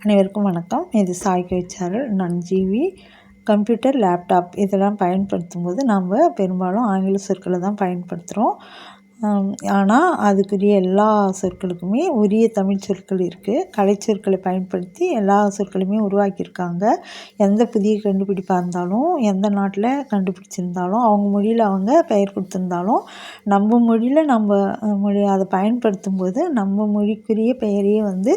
அனைவருக்கும் வணக்கம். இது சாய்க்கு கவிச்சாரல் நான் ஜிவி கம்ப்யூட்டர் லேப்டாப் இதெல்லாம் பயன்படுத்தும் போது நாம் பெரும்பாலும் ஆங்கில சொற்களை தான் பயன்படுத்துகிறோம் ஆனால் அதுக்குரிய எல்லா சொற்களுக்குமே உரிய தமிழ் சொற்கள் இருக்குது கலைச்சொற்களை பயன்படுத்தி எல்லா சொற்களையுமே உருவாக்கியிருக்காங்க. எந்த புதிய கண்டுபிடிப்பாக இருந்தாலும் எந்த நாட்டில் கண்டுபிடிச்சிருந்தாலும் அவங்க மொழியில் அவங்க பெயர் கொடுத்துருந்தாலும் நம்ம மொழியில் நம்ம மொழி அதை பயன்படுத்தும் போது நம்ம மொழிக்குரிய பெயரையே வந்து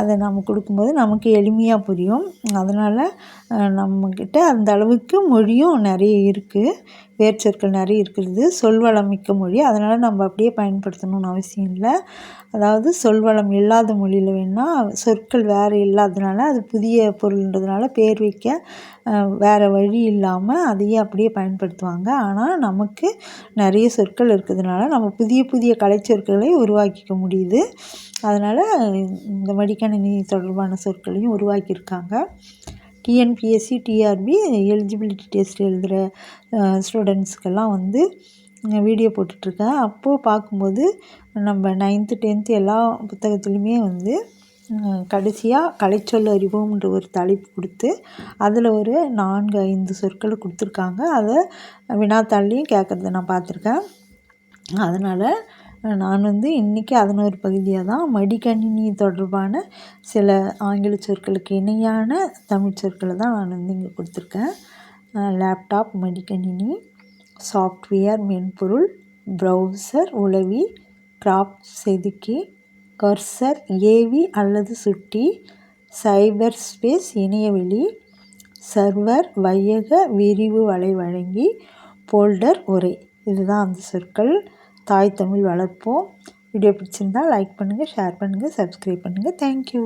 அதை நம்ம கொடுக்கும்போது நமக்கு எளிமையாக புரியும். அதனால் நம்மக்கிட்ட அந்த அளவுக்கு மொழியும் நிறைய இருக்குது வேர்ச்சொற்கள் நிறைய இருக்கிறது சொல்வளம் மிக்க மொழி. அதனால் நம்ம அப்படியே பயன்படுத்தணும்னு அவசியம் இல்லை. அதாவது சொல்வளம் இல்லாத மொழியில் வேணால் சொற்கள் வேறு இல்லாததுனால அது புதிய பொருள்ன்றதுனால பேர் வைக்க வேறு வழி இல்லாமல் அதையே அப்படியே பயன்படுத்துவாங்க. ஆனால் நமக்கு நிறைய சொற்கள் இருக்கிறதுனால நம்ம புதிய புதிய கலைச்சொற்களை உருவாக்கிக்க முடியுது. அதனால் இந்த மடிக்கணினி தொடர்பான சொற்களையும் உருவாக்கியிருக்காங்க. டிஎன்பிஎஸ்சி டிஆர்பி எலிஜிபிலிட்டி டெஸ்ட் எழுதுகிற ஸ்டூடெண்ட்ஸ்க்கெல்லாம் வந்து வீடியோ போட்டுட்ருக்கேன். அப்போது பார்க்கும்போது நம்ம நைன்த்து டென்த்து எல்லா புத்தகத்துலேயுமே வந்து கடைசியாக கலைச்சொல் அறிவோம்ன்ற ஒரு தலைப்பு கொடுத்து அதில் ஒரு நான்கு ஐந்து சொற்களை கொடுத்துருக்காங்க. அதை வினாத்தாள்லேயும் கேட்குறத நான் பார்த்துருக்கேன். அதனால் நான் வந்து இன்றைக்கி அதன் ஒரு பகுதியாக தான் மடிக்கணினி தொடர்பான சில ஆங்கில சொற்களுக்கு இணையான தமிழ் சொற்களை தான் நான் வந்து இங்கே கொடுத்துருக்கேன். லேப்டாப் மடிக்கணினி சாஃப்ட்வேர் மென்பொருள் ப்ரௌசர் உளவி கிராப் செதுக்கி கர்சர் ஏவி அல்லது சுட்டி சைபர் ஸ்பேஸ் இணையவெளி சர்வர் வையக விரிவு வலை வழங்கி போல்டர் உரை. இதுதான் அந்த சொற்கள். தாய் தமிழ் வளர்ப்போம். வீடியோ பிடிச்சிருந்தால் லைக் பண்ணுங்கள் ஷேர் பண்ணுங்கள் சப்ஸ்கிரைப் பண்ணுங்கள் தேங்க்யூ